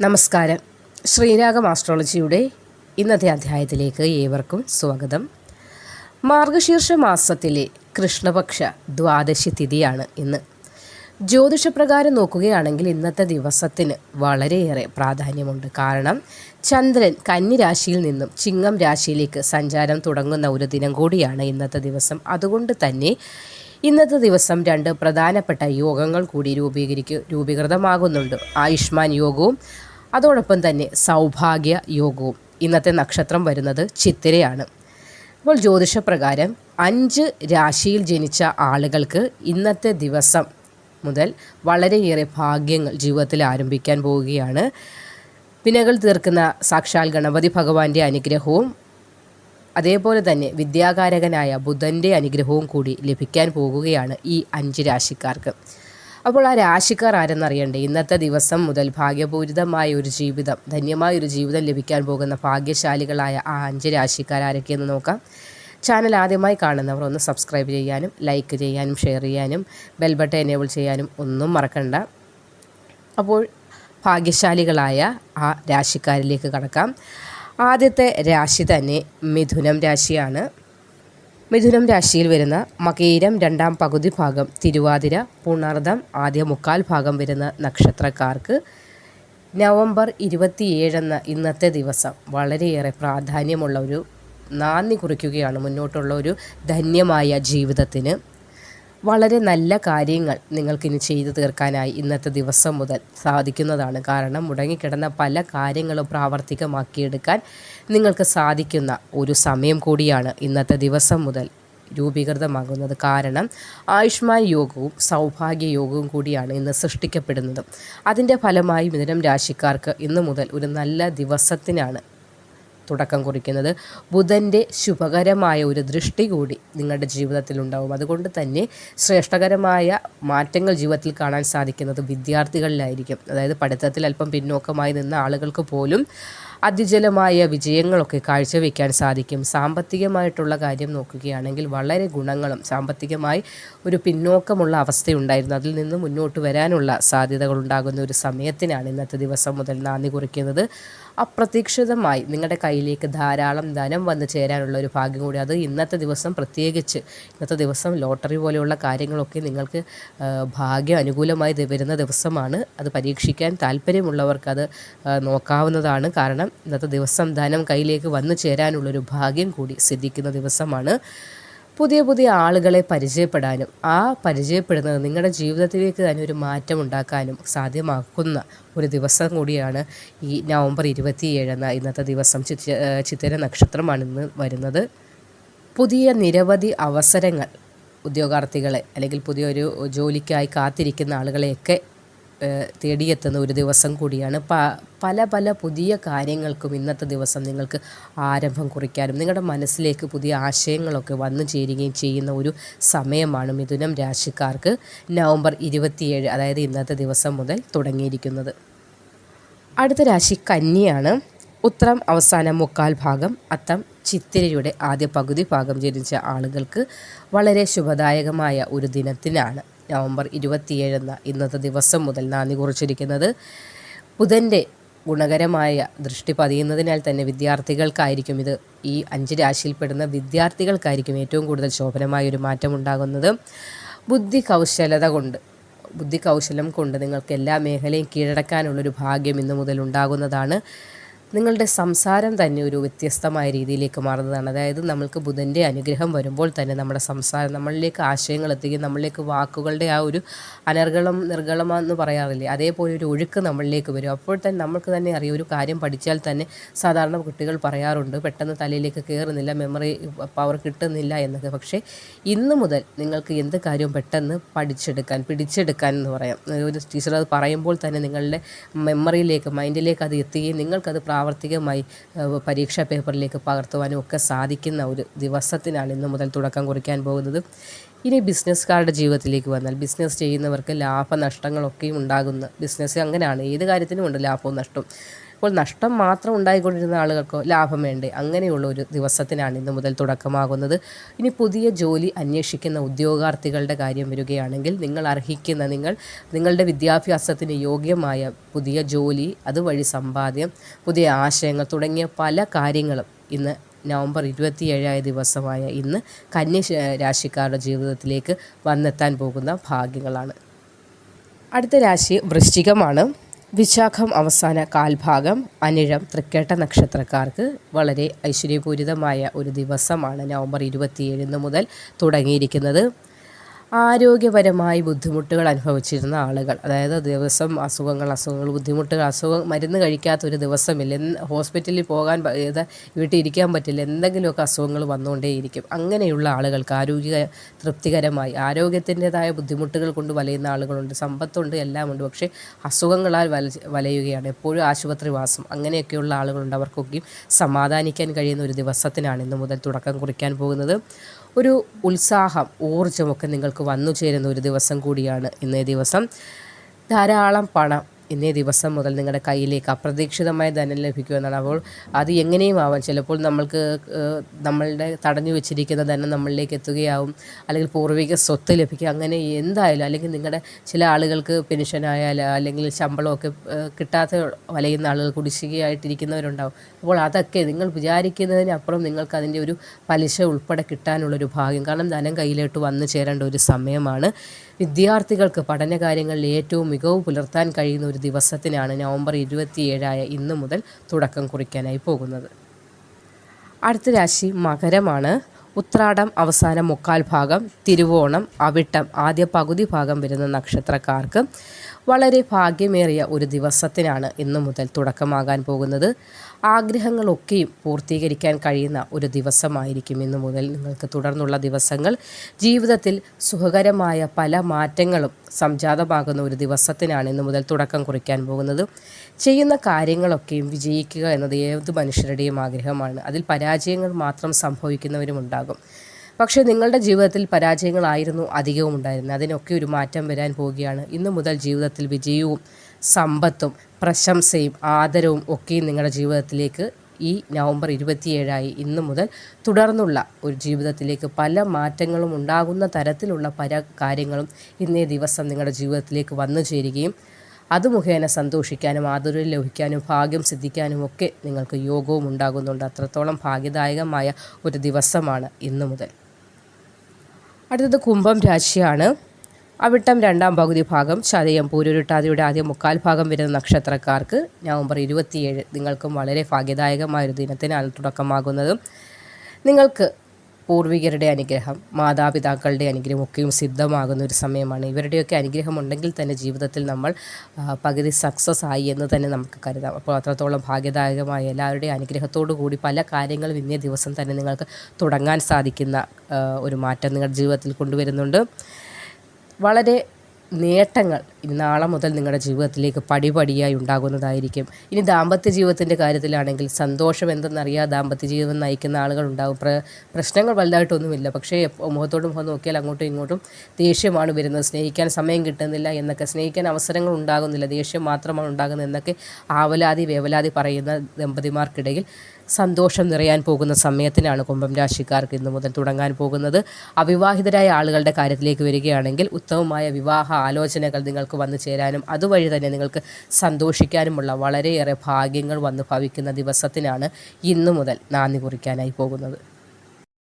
നമസ്കാരം. ശ്രീരാഗം ആസ്ട്രോളജിയുടെ ഇന്നത്തെ അധ്യായത്തിലേക്ക് ഏവർക്കും സ്വാഗതം. മാർഗശീർഷ മാസത്തിലെ കൃഷ്ണപക്ഷ ദ്വാദശി തിഥിയാണ് ഇന്ന്. ജ്യോതിഷപ്രകാരം നോക്കുകയാണെങ്കിൽ ഇന്നത്തെ ദിവസത്തിന് വളരെയേറെ പ്രാധാന്യമുണ്ട്. കാരണം ചന്ദ്രൻ കന്നിരാശിയിൽ നിന്നും ചിങ്ങം രാശിയിലേക്ക് സഞ്ചാരം തുടങ്ങുന്ന ഒരു ദിനം കൂടിയാണ് ഇന്നത്തെ ദിവസം. അതുകൊണ്ട് തന്നെ ഇന്നത്തെ ദിവസം രണ്ട് പ്രധാനപ്പെട്ട യോഗങ്ങൾ കൂടി രൂപീകരിക്കു രൂപീകൃതമാകുന്നുണ്ട്. ആയുഷ്മാൻ യോഗവും അതോടൊപ്പം തന്നെ സൗഭാഗ്യ യോഗവും. ഇന്നത്തെ നക്ഷത്രം വരുന്നത് ചിത്തിരയാണ്. അപ്പോൾ ജ്യോതിഷപ്രകാരം അഞ്ച് രാശിയിൽ ജനിച്ച ആളുകൾക്ക് ഇന്നത്തെ ദിവസം മുതൽ വളരെയേറെ ഭാഗ്യങ്ങൾ ജീവിതത്തിൽ ആരംഭിക്കാൻ പോവുകയാണ്. പിന്നകൾ തീർക്കുന്ന സാക്ഷാൽ ഗണപതി ഭഗവാന്റെ അനുഗ്രഹവും അതേപോലെ തന്നെ വിദ്യാകാരകനായ ബുധന്റെ അനുഗ്രഹവും കൂടി ലഭിക്കാൻ പോകുകയാണ് ഈ അഞ്ച് രാശിക്കാർക്ക്. അപ്പോൾ ആ രാശിക്കാർ ആരെന്നറിയണ്ടേ? ഇന്നത്തെ ദിവസം മുതൽ ഭാഗ്യപൂരിതമായ ഒരു ജീവിതം ധന്യമായ ഒരു ജീവിതം ലഭിക്കാൻ പോകുന്ന ഭാഗ്യശാലികളായ ആ അഞ്ച് രാശിക്കാർ ആരൊക്കെയെന്ന് നോക്കാം. ചാനൽ ആദ്യമായി കാണുന്നവർ ഒന്ന് സബ്സ്ക്രൈബ് ചെയ്യാനും ലൈക്ക് ചെയ്യാനും ഷെയർ ചെയ്യാനും ബെൽ ബട്ടൺ എനേബിൾ ചെയ്യാനും ഒന്നും മറക്കണ്ട. അപ്പോൾ ഭാഗ്യശാലികളായ ആ രാശിക്കാരിലേക്ക് കടക്കാം. ആദ്യത്തെ രാശി തന്നെ മിഥുനം രാശിയാണ്. മിഥുനം രാശിയിൽ വരുന്ന മകീരം രണ്ടാം പകുതി ഭാഗം തിരുവാതിര പുണർദം ആദ്യ മുക്കാൽ ഭാഗം വരുന്ന നക്ഷത്രക്കാർക്ക് നവംബർ ഇരുപത്തിയേഴെന്ന ഇന്നത്തെ ദിവസം വളരെയേറെ പ്രാധാന്യമുള്ള ഒരു നാന്ദി കുറിക്കുകയാണ് മുന്നോട്ടുള്ള ഒരു ധന്യമായ ജീവിതത്തിന്. വളരെ നല്ല കാര്യങ്ങൾ നിങ്ങൾക്കിനി ചെയ്തു തീർക്കാനായി ഇന്നത്തെ ദിവസം മുതൽ സാധിക്കുന്നതാണ്. കാരണം മുടങ്ങിക്കിടന്ന പല കാര്യങ്ങളും പ്രാവർത്തികമാക്കിയെടുക്കാൻ നിങ്ങൾക്ക് സാധിക്കുന്ന ഒരു സമയം കൂടിയാണ് ഇന്നത്തെ ദിവസം മുതൽ രൂപീകൃതമാകുന്നത്. കാരണം ആയുഷ്മാൻ യോഗവും സൗഭാഗ്യ യോഗവും കൂടിയാണ് ഇന്ന് സൃഷ്ടിക്കപ്പെടുന്നത്. അതിന്റെ ഫലമായി മിഥുനം രാശിക്കാർക്ക് ഇന്നു മുതൽ ഒരു നല്ല ദിവസത്തിനാണ് തുടക്കം കുറിക്കുന്നത്. ബുധന്റെ ശുഭകരമായ ഒരു ദൃഷ്ടി കൂടി നിങ്ങളുടെ ജീവിതത്തിൽ ഉണ്ടാവും. അതുകൊണ്ട് തന്നെ ശ്രേഷ്ഠകരമായ മാറ്റങ്ങൾ ജീവിതത്തിൽ കാണാൻ സാധിക്കുന്നത് വിദ്യാർത്ഥികളിലായിരിക്കും. അതായത് പഠിത്തത്തിൽ അല്പം പിന്നോക്കമായി നിന്ന ആളുകൾക്ക് പോലും അതിജലമായ വിജയങ്ങളൊക്കെ കാഴ്ചവെക്കാൻ സാധിക്കും. സാമ്പത്തികമായിട്ടുള്ള കാര്യം നോക്കുകയാണെങ്കിൽ വളരെ ഗുണങ്ങളും സാമ്പത്തികമായി ഒരു പിന്നോക്കമുള്ള അവസ്ഥയുണ്ടായിരുന്നു. അതിൽ നിന്ന് മുന്നോട്ട് വരാനുള്ള സാധ്യതകൾ ഉണ്ടാകുന്ന ഒരു സമയത്തിനാണ് ഇന്നത്തെ ദിവസം മുതൽ നാന്ദി കുറിക്കുന്നത്. അപ്രതീക്ഷിതമായി നിങ്ങളുടെ കയ്യിലേക്ക് ധാരാളം ധനം വന്നു ചേരാനുള്ള ഒരു ഭാഗ്യം കൂടി. അത് ഇന്നത്തെ ദിവസം പ്രത്യേകിച്ച് ഇന്നത്തെ ദിവസം ലോട്ടറി പോലെയുള്ള കാര്യങ്ങളൊക്കെ നിങ്ങൾക്ക് ഭാഗ്യം അനുകൂലമായി വരുന്ന ദിവസമാണ്. അത് പരീക്ഷിക്കാൻ താല്പര്യമുള്ളവർക്ക് അത് നോക്കാവുന്നതാണ്. കാരണം ഇന്നത്തെ ദിവസം ധനം കയ്യിലേക്ക് വന്നു ചേരാനുള്ളൊരു ഭാഗ്യം കൂടി സിദ്ധിക്കുന്ന ദിവസമാണ്. പുതിയ പുതിയ ആളുകളെ പരിചയപ്പെടാനും ആ പരിചയപ്പെടുന്നത് നിങ്ങളുടെ ജീവിതത്തിലേക്ക് തന്നെ ഒരു മാറ്റം ഉണ്ടാക്കാനും സാധ്യമാക്കുന്ന ഒരു ദിവസം കൂടിയാണ് ഈ നവംബർ ഇരുപത്തിയേഴെന്ന ഇന്നത്തെ ദിവസം ചിത്ര ചിത്തിര വരുന്നത്. പുതിയ നിരവധി അവസരങ്ങൾ ഉദ്യോഗാർത്ഥികളെ അല്ലെങ്കിൽ പുതിയൊരു ജോലിക്കായി കാത്തിരിക്കുന്ന ആളുകളെയൊക്കെ തേടിയെത്തുന്ന ഒരു ദിവസം കൂടിയാണ്. പല പല പുതിയ കാര്യങ്ങൾക്കും ഇന്നത്തെ ദിവസം നിങ്ങൾക്ക് ആരംഭം കുറിക്കാനും നിങ്ങളുടെ മനസ്സിലേക്ക് പുതിയ ആശയങ്ങളൊക്കെ വന്നു ചേരുകയും ചെയ്യുന്ന ഒരു സമയമാണ് മിഥുനം രാശിക്കാർക്ക് നവംബർ ഇരുപത്തിയേഴ് അതായത് ഇന്നത്തെ ദിവസം മുതൽ തുടങ്ങിയിരിക്കുന്നത്. അടുത്ത രാശി കന്നിയാണ് ഉത്തരം അവസാന മുക്കാൽ ഭാഗം അത്തം ചിത്തിരയുടെ ആദ്യ പകുതി ഭാഗം ജനിച്ച ആളുകൾക്ക് വളരെ ശുഭദായകമായ ഒരു ദിനത്തിനാണ്. നവംബർ ഇരുപത്തിയേഴെന്ന ഇന്നത്തെ ദിവസം മുതൽ നാന്ദി കുറിച്ചിരിക്കുന്നത് ബുധന്റെ ഗുണകരമായ ദൃഷ്ടി പതിയുന്നതിനാൽ തന്നെ വിദ്യാർത്ഥികൾക്കായിരിക്കും ഇത് ഈ അഞ്ച് രാശിയിൽപ്പെടുന്ന വിദ്യാർത്ഥികൾക്കായിരിക്കും ഏറ്റവും കൂടുതൽ ശോഭനമായ ഒരു മാറ്റം ഉണ്ടാകുന്നത് ബുദ്ധി കൗശലത കൊണ്ട് ബുദ്ധി കൗശലം കൊണ്ട് നിങ്ങൾക്ക് എല്ലാ മേഖലയും കീഴടക്കാനുള്ളൊരു ഭാഗ്യം ഇന്നു മുതൽ ഉണ്ടാകുന്നതാണ്. നിങ്ങളുടെ സംസാരം തന്നെ ഒരു വ്യത്യസ്തമായ രീതിയിലേക്ക് മാറുന്നതാണ്. അതായത് നമ്മൾക്ക് ബുധന്റെ അനുഗ്രഹം വരുമ്പോൾ തന്നെ നമ്മുടെ സംസാരം നമ്മളിലേക്ക് ആശയങ്ങൾ എത്തിക്കും നമ്മളിലേക്ക് വാക്കുകളുടെ ആ ഒരു അനർഗളം നിർഗളമെന്ന് പറയാറില്ലേ അതേപോലെ ഒരു ഒഴുക്ക് നമ്മളിലേക്ക് വരും. അപ്പോൾ തന്നെ നമ്മൾക്ക് തന്നെ അറിയാം ഒരു കാര്യം പഠിച്ചാൽ തന്നെ സാധാരണ കുട്ടികൾ പറയാറുണ്ട് പെട്ടെന്ന് തലയിലേക്ക് കയറുന്നില്ല മെമ്മറി പവർ കിട്ടുന്നില്ല എന്നൊക്കെ. പക്ഷേ ഇന്ന് മുതൽ നിങ്ങൾക്ക് എന്ത് കാര്യവും പെട്ടെന്ന് പഠിച്ചെടുക്കാൻ പിടിച്ചെടുക്കാൻ എന്ന് പറയാം. ഒരു ടീച്ചർ അത് പറയുമ്പോൾ തന്നെ നിങ്ങളുടെ മെമ്മറിയിലേക്ക് മൈൻഡിലേക്ക് അത് എത്തുകയും നിങ്ങൾക്കത് പ്രാ പ്രാവർത്തികമായി പരീക്ഷാ പേപ്പറിലേക്ക് പകർത്തുവാനും ഒക്കെ സാധിക്കുന്ന ഒരു ദിവസത്തിനാണ് ഇന്ന് മുതൽ തുടക്കം കുറിക്കാൻ പോകുന്നത്. ഇനി ബിസിനസ്സുകാരുടെ ജീവിതത്തിലേക്ക് വന്നാൽ ബിസിനസ് ചെയ്യുന്നവർക്ക് ലാഭനഷ്ടങ്ങളൊക്കെയും ഉണ്ടാകുന്ന ബിസിനസ് അങ്ങനെയാണ്. ഏത് കാര്യത്തിനും ഉണ്ട് ലാഭവും നഷ്ടവും. അപ്പോൾ നഷ്ടം മാത്രം ഉണ്ടായിക്കൊണ്ടിരുന്ന ആളുകൾക്കോ ലാഭം വേണ്ടേ? അങ്ങനെയുള്ള ഒരു ദിവസത്തിനാണ് ഇന്ന് മുതൽ തുടക്കമാകുന്നത്. ഇനി പുതിയ ജോലി അന്വേഷിക്കുന്ന ഉദ്യോഗാർത്ഥികളുടെ കാര്യം വരികയാണെങ്കിൽ നിങ്ങൾ അർഹിക്കുന്ന നിങ്ങൾ നിങ്ങളുടെ വിദ്യാഭ്യാസത്തിന് യോഗ്യമായ പുതിയ ജോലി അതുവഴി സമ്പാദ്യം പുതിയ ആശയങ്ങൾ തുടങ്ങിയ പല കാര്യങ്ങളും ഇന്ന് നവംബർ ഇരുപത്തിയേഴായ ദിവസമായ ഇന്ന് കന്യ രാശിക്കാരുടെ ജീവിതത്തിലേക്ക് വന്നെത്താൻ പോകുന്ന ഭാഗ്യങ്ങളാണ്. അടുത്ത രാശി വൃശ്ചികമാണ്. വിശാഖം അവസാന കാൽഭാഗം അനിഴം തൃക്കേട്ട നക്ഷത്രക്കാർക്ക് വളരെ ഐശ്വര്യപൂരിതമായ ഒരു ദിവസമാണ് നവംബർ ഇരുപത്തിയേഴിന് മുതൽ തുടങ്ങിയിരിക്കുന്നത്. ആരോഗ്യപരമായി ബുദ്ധിമുട്ടുകൾ അനുഭവിച്ചിരുന്ന ആളുകൾ. അതായത് ദിവസം അസുഖങ്ങൾ അസുഖങ്ങൾ ബുദ്ധിമുട്ടുകൾ അസുഖം മരുന്ന് കഴിക്കാത്ത ഒരു ദിവസമില്ല ഹോസ്പിറ്റലിൽ പോകാൻ വീട്ടിൽ ഇരിക്കാൻ പറ്റില്ല. എന്തെങ്കിലുമൊക്കെ അസുഖങ്ങൾ വന്നുകൊണ്ടേയിരിക്കും. അങ്ങനെയുള്ള ആളുകൾക്ക് ആരോഗ്യ തൃപ്തികരമായി ആരോഗ്യത്തിന്റെതായ ബുദ്ധിമുട്ടുകൾ കൊണ്ട് വലയുന്ന ആളുകളുണ്ട് സമ്പത്തുണ്ട് എല്ലാം ഉണ്ട് പക്ഷേ അസുഖങ്ങളാൽ വല വലയുകയാണ്. എപ്പോഴും ആശുപത്രിവാസം. അങ്ങനെയൊക്കെയുള്ള ആളുകളുണ്ട്. അവർക്കൊക്കെയും സമാധാനിക്കാൻ കഴിയുന്ന ഒരു ദിവസത്തിനാണ് ഇന്ന് മുതൽ തുടക്കം കുറിക്കാൻ പോകുന്നത്. ഒരു ഉത്സാഹം ഊർജമൊക്കെ നിങ്ങൾക്ക് വന്നു ചേരുന്ന ഒരു ദിവസം കൂടിയാണ് ഇന്നേ ദിവസം. ധാരാളം പണം ഇന്നേ ദിവസം മുതൽ നിങ്ങളുടെ കയ്യിലേക്ക് അപ്രതീക്ഷിതമായ ധനം ലഭിക്കുമെന്നാണ് അപ്പോൾ അത് എങ്ങനെയും ആവാം. ചിലപ്പോൾ നമ്മൾക്ക് നമ്മളുടെ തടഞ്ഞു വെച്ചിരിക്കുന്ന ധനം നമ്മളിലേക്ക് എത്തുകയാവും. അല്ലെങ്കിൽ പൂർവിക സ്വത്ത് ലഭിക്കുക അങ്ങനെ എന്തായാലും അല്ലെങ്കിൽ നിങ്ങളുടെ ചില ആളുകൾക്ക് പെൻഷനായാൽ അല്ലെങ്കിൽ ശമ്പളമൊക്കെ കിട്ടാത്ത വലയുന്ന ആളുകൾ കുടിശ്ശികയായിട്ടിരിക്കുന്നവരുണ്ടാവും. അപ്പോൾ അതൊക്കെ നിങ്ങൾ വിചാരിക്കുന്നതിനപ്പുറം നിങ്ങൾക്ക് അതിന്റെ ഒരു പലിശ ഉൾപ്പെടെ കിട്ടാനുള്ളൊരു ഭാഗ്യം. കാരണം ധനം കയ്യിലോട്ട് വന്നു ചേരേണ്ട ഒരു സമയമാണ്. വിദ്യാർത്ഥികൾക്ക് പഠനകാര്യങ്ങളിൽ ഏറ്റവും മികവ് പുലർത്താൻ കഴിയുന്ന ഒരു ദിവസത്തിനാണ് നവംബർ ഇരുപത്തിയേഴായ ഇന്ന് മുതൽ തുടക്കം കുറിക്കാനായി പോകുന്നത്. അടുത്ത രാശി മകരമാണ്. ഉത്രാടം അവസാന മുക്കാൽ ഭാഗം തിരുവോണം അവിട്ടം ആദ്യ പകുതി ഭാഗം വരുന്ന നക്ഷത്രക്കാർക്ക് വളരെ ഭാഗ്യമേറിയ ഒരു ദിവസത്തിനാണ് ഇന്നു മുതൽ തുടക്കമാകാൻ പോകുന്നത്. ആഗ്രഹങ്ങളൊക്കെയും പൂർത്തീകരിക്കാൻ കഴിയുന്ന ഒരു ദിവസമായിരിക്കും ഇന്നു മുതൽ നിങ്ങൾക്ക് തുടർന്നുള്ള ദിവസങ്ങൾ. ജീവിതത്തിൽ സുഖകരമായ പല മാറ്റങ്ങളും സംജാതമാകുന്ന ഒരു ദിവസത്തിനാണ് ഇന്നു മുതൽ തുടക്കം കുറിക്കാൻ പോകുന്നത്. ചെയ്യുന്ന കാര്യങ്ങളൊക്കെയും വിജയിക്കുക എന്നത് ഏത് മനുഷ്യരുടെയും ആഗ്രഹമാണ്. അതിൽ പരാജയങ്ങൾ മാത്രം സംഭവിക്കുന്നവരുമുണ്ടാകും. പക്ഷേ നിങ്ങളുടെ ജീവിതത്തിൽ പരാജയങ്ങളായിരുന്നു അധികവും ഉണ്ടായിരുന്നത്. അതിനൊക്കെ ഒരു മാറ്റം വരാൻ പോവുകയാണ്. ഇന്നു മുതൽ ജീവിതത്തിൽ വിജയവും സമ്പത്തും പ്രശംസയും ആദരവും ഒക്കെയും നിങ്ങളുടെ ജീവിതത്തിലേക്ക് ഈ നവംബർ ഇരുപത്തിയേഴായി ഇന്നു മുതൽ തുടർന്നുള്ള ഒരു ജീവിതത്തിലേക്ക് പല മാറ്റങ്ങളും ഉണ്ടാകുന്ന തരത്തിലുള്ള പല കാര്യങ്ങളും ഇന്നേ ദിവസം നിങ്ങളുടെ ജീവിതത്തിലേക്ക് വന്നു ചേരുകയും അത് മുഖേന സന്തോഷിക്കാനും ആദരവ് ലഭിക്കാനും ഭാഗ്യം സിദ്ധിക്കാനും ഒക്കെ നിങ്ങൾക്ക് യോഗവും ഉണ്ടാകുന്നുണ്ട്. അത്രത്തോളം ഭാഗ്യദായകമായ ഒരു ദിവസമാണ് ഇന്നു മുതൽ. അടുത്തത് കുംഭം രാശിയാണ്. അവിട്ടം രണ്ടാം പകുതി ഭാഗം ചതയം പൂരുരുട്ടാതിയുടെ ആദ്യ മുക്കാൽ ഭാഗം വരുന്ന നക്ഷത്രക്കാർക്ക് നവംബർ ഇരുപത്തിയേഴ് നിങ്ങൾക്കും വളരെ ഭാഗ്യദായകമായൊരു ദിനത്തിനാണ് തുടക്കമാകുന്നതും. നിങ്ങൾക്ക് പൂർവികരുടെ അനുഗ്രഹം മാതാപിതാക്കളുടെ അനുഗ്രഹം ഒക്കെയും സിദ്ധമാകുന്ന ഒരു സമയമാണ്. ഇവരുടെയൊക്കെ അനുഗ്രഹം ഉണ്ടെങ്കിൽ തന്നെ ജീവിതത്തിൽ നമ്മൾ പകുതി സക്സസ് ആയി എന്ന് തന്നെ നമുക്ക് കരുതാം. അപ്പോൾ അത്രത്തോളം ഭാഗ്യദായകമായ എല്ലാവരുടെയും അനുഗ്രഹത്തോടു കൂടി പല കാര്യങ്ങളും ഇന്നേ ദിവസം തന്നെ നിങ്ങൾക്ക് തുടങ്ങാൻ സാധിക്കുന്ന ഒരു മാറ്റം നിങ്ങളുടെ ജീവിതത്തിൽ കൊണ്ടുവരുന്നുണ്ട്. വളരെ നേട്ടങ്ങൾ ഇനി നാളെ മുതൽ നിങ്ങളുടെ ജീവിതത്തിലേക്ക് പടിപടിയായി ഉണ്ടാകുന്നതായിരിക്കും. ഇനി ദാമ്പത്യ ജീവിതത്തിന്റെ കാര്യത്തിലാണെങ്കിൽ സന്തോഷം എന്തെന്നറിയാതെ ദാമ്പത്യ ജീവിതം നയിക്കുന്ന ആളുകളുണ്ടാകും പ്ര പ്രശ്നങ്ങൾ വലുതായിട്ടൊന്നുമില്ല. പക്ഷേ മുഖത്തോട് മുഖം നോക്കിയാൽ അങ്ങോട്ടും ഇങ്ങോട്ടും ദേഷ്യമാണ് വരുന്നത്. സ്നേഹിക്കാൻ സമയം കിട്ടുന്നില്ല എന്നൊക്കെ സ്നേഹിക്കാൻ അവസരങ്ങൾ ഉണ്ടാകുന്നില്ല. ദേഷ്യം മാത്രമാണ് ഉണ്ടാകുന്നത് എന്നൊക്കെ ആവലാതി വേവലാതി പറയുന്ന ദമ്പതിമാർക്കിടയിൽ സന്തോഷം നിറയാൻ പോകുന്ന സമയത്തിനാണ് കുംഭം രാശിക്കാർക്ക് ഇന്നു മുതൽ തുടങ്ങാൻ പോകുന്നത്. അവിവാഹിതരായ ആളുകളുടെ കാര്യത്തിലേക്ക് വരികയാണെങ്കിൽ ഉത്തമമായ വിവാഹ ആലോചനകൾ നിങ്ങൾക്ക് വന്നു ചേരാനും അതുവഴി തന്നെ നിങ്ങൾക്ക് സന്തോഷിക്കാനുമുള്ള വളരെയേറെ ഭാഗ്യങ്ങൾ വന്ന് ഭവിക്കുന്ന ദിവസത്തിനാണ് ഇന്നു മുതൽ നാന്ദി കുറിക്കാനായി പോകുന്നത്.